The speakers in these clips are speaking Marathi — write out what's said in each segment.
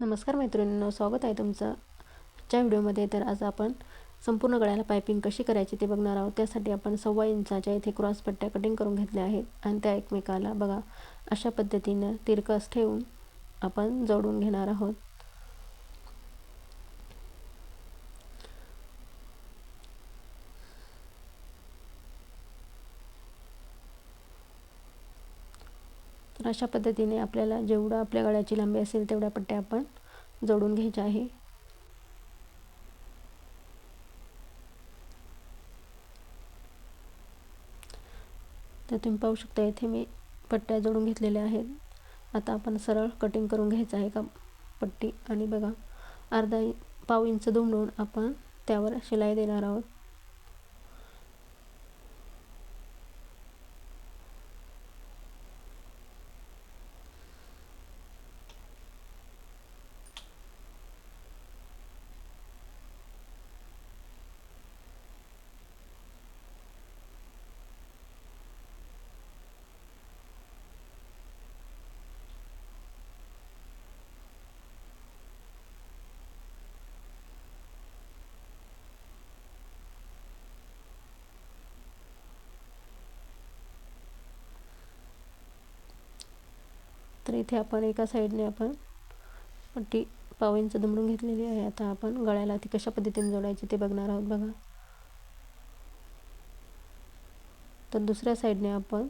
नमस्कार मैत्रिणींनो स्वागत आहे तुमचं. आजच्या व्हिडिओमध्ये तर आज आपण संपूर्ण गळ्याला पायपिंग कशी करायची ते बघणार आहोत. त्यासाठी आपण सव्वा इंचाच्या इथे क्रॉस पट्ट्या कटिंग करून घेतल्या आहेत आणि त्या एकमेकाला बघा अशा पद्धतीनं तिरकस ठेवून आपण जोडून घेणार आहोत. तर अशा पद्धतीने आपल्याला जेवढं आपल्या गळ्याची लांबी असेल तेवढ्या पट्ट्या आपण जोडून घ्यायच्या आहे. तर तुम्ही पाहू शकता इथे मी पट्ट्या जोडून घेतलेल्या आहेत. आता आपण सरळ कटिंग करून घ्यायचं आहे का? पट्टी आणि बघा अर्धा पाव इंच दुमडून आपण त्यावर शिलाई देणार आहोत. तर इथे आपण एका साईडने आपण पट्टी पाव इंच दुमडून घेतलेली आहे. आता आपण गळ्याला ती कशा पद्धतीने जोडायची ते बघणार आहोत बघा. तर दुसऱ्या साईडने आपण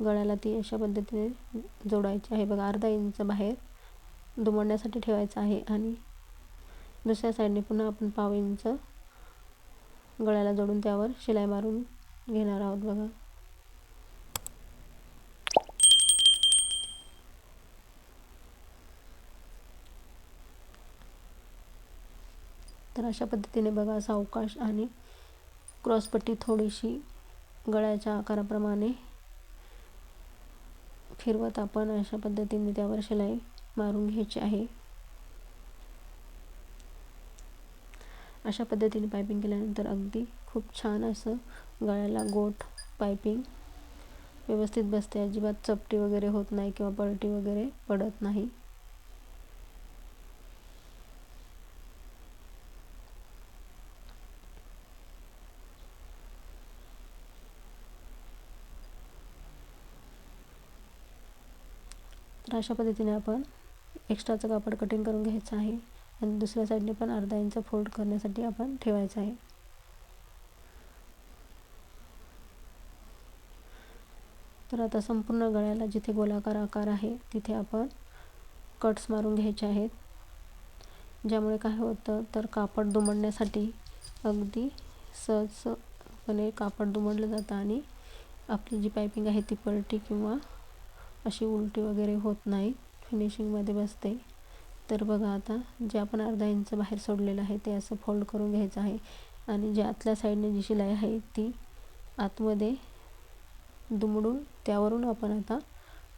गळ्याला ती अशा पद्धतीने जोडायची आहे. बघा अर्धा इंच बाहेर दुमडण्यासाठी ठेवायचं आहे आणि दुसऱ्या साईडने पुन्हा आपण पाव इंच गळ्याला जोडून त्यावर शिलाई मारून घेणार आहोत बघा. तर अशा पद्धतीने बघा सावकाश आणि क्रॉसपट्टी थोडीशी गळ्याच्या आकाराप्रमाणे फिरवत आपण अशा पद्धतीने त्यावर शिलाई मारून घ्यायची आहे. अशा पद्धतीने पायपिंग केल्यानंतर अगदी खूप छान असं गळ्याला गोठ पायपिंग व्यवस्थित बसते. अजिबात चपटी वगैरे होत नाही किंवा पलटी वगैरे पडत नाही. तर अशा पद्धतीने आपण एक्स्ट्राचं कापड कटिंग करून घ्यायचं आहे. आणि दुसऱ्या साईडने पण अर्धा इंच फोल्ड करण्यासाठी आपण ठेवायचं आहे. तर आता संपूर्ण गळ्याला जिथे गोलाकार आकार आहे तिथे आपण कट्स मारून घ्यायचे आहेत. ज्यामुळे काय होतं तर कापड दुमडण्यासाठी अगदी सहजपणे कापड दुमडलं जातं आणि आपली जी पायपिंग आहे ती पलटी किंवा अशी उलटी वगैरे होत नाही. फिनिशिंगमध्ये बसते. तर बघा आता जे आपण अर्धा इंच बाहेर सोडलेलं आहे ते असं फोल्ड करून घ्यायचं आहे. आणि जे आतल्या साईडने जी शिलाई आहे ती आतमध्ये दुमडून त्यावरून आपण आता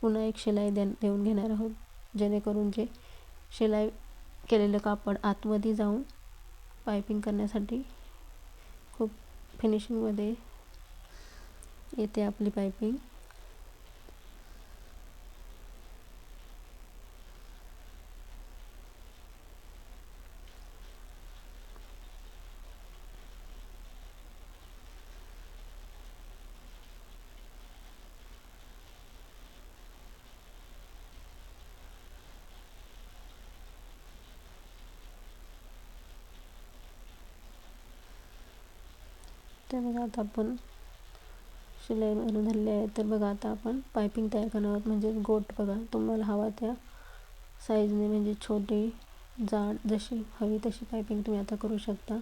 पुन्हा एक शिलाई दे देऊन घेणार आहोत. जेणेकरून जे शिलाई केलेलं कापड आतमध्ये जाऊन पायपिंग करण्यासाठी खूप फिनिशिंगमध्ये येते आपली पायपिंग ते बघा आता आपण शिलाई मारून झालेली आहे. तर बघा आता आपण पायपिंग तयार करणार आहोत. म्हणजे गोट बघा तुम्हाला हवा त्या साईजने म्हणजे छोटी जाड जशी हवी तशी पायपिंग तुम्ही आता करू शकता.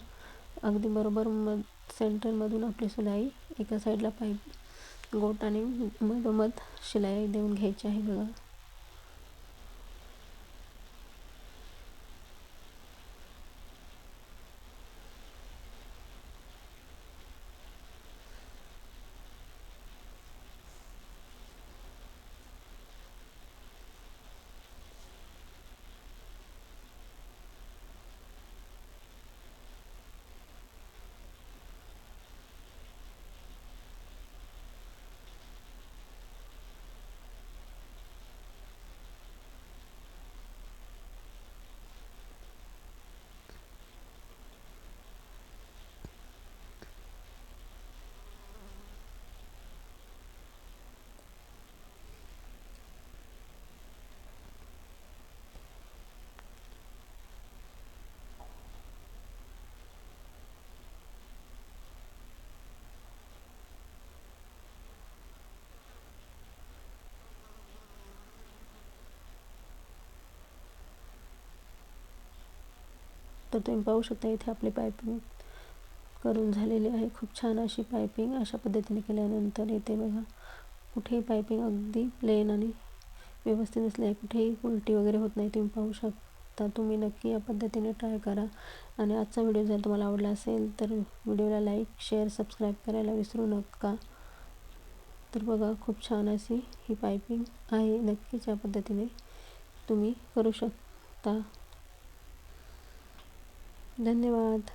अगदी बरोबर मध सेंटरमधून आपली शिलाई एका साईडला पाईप गोट आणि मधोमध शिलाई देऊन घ्यायची आहे बघा. तर तुम्ही पाहू शकता इथे आपली पायपिंग करून झालेली आहे. खूप छान अशी पायपिंग अशा पद्धतीने केल्यानंतर इथे बघा कुठेही पायपिंग अगदी प्लेन आणि व्यवस्थित असले आहे. कुठेही उलटी वगैरे होत नाही. तुम्ही पाहू शकता तुम्ही नक्की या पद्धतीने ट्राय करा. आणि आजचा व्हिडिओ जर तुम्हाला आवडला असेल तर व्हिडिओला लाईक शेअर सबस्क्राईब करायला विसरू नका. तर बघा खूप छान अशी ही पायपिंग आहे. नक्कीच या पद्धतीने तुम्ही करू शकता. धन्यवाद.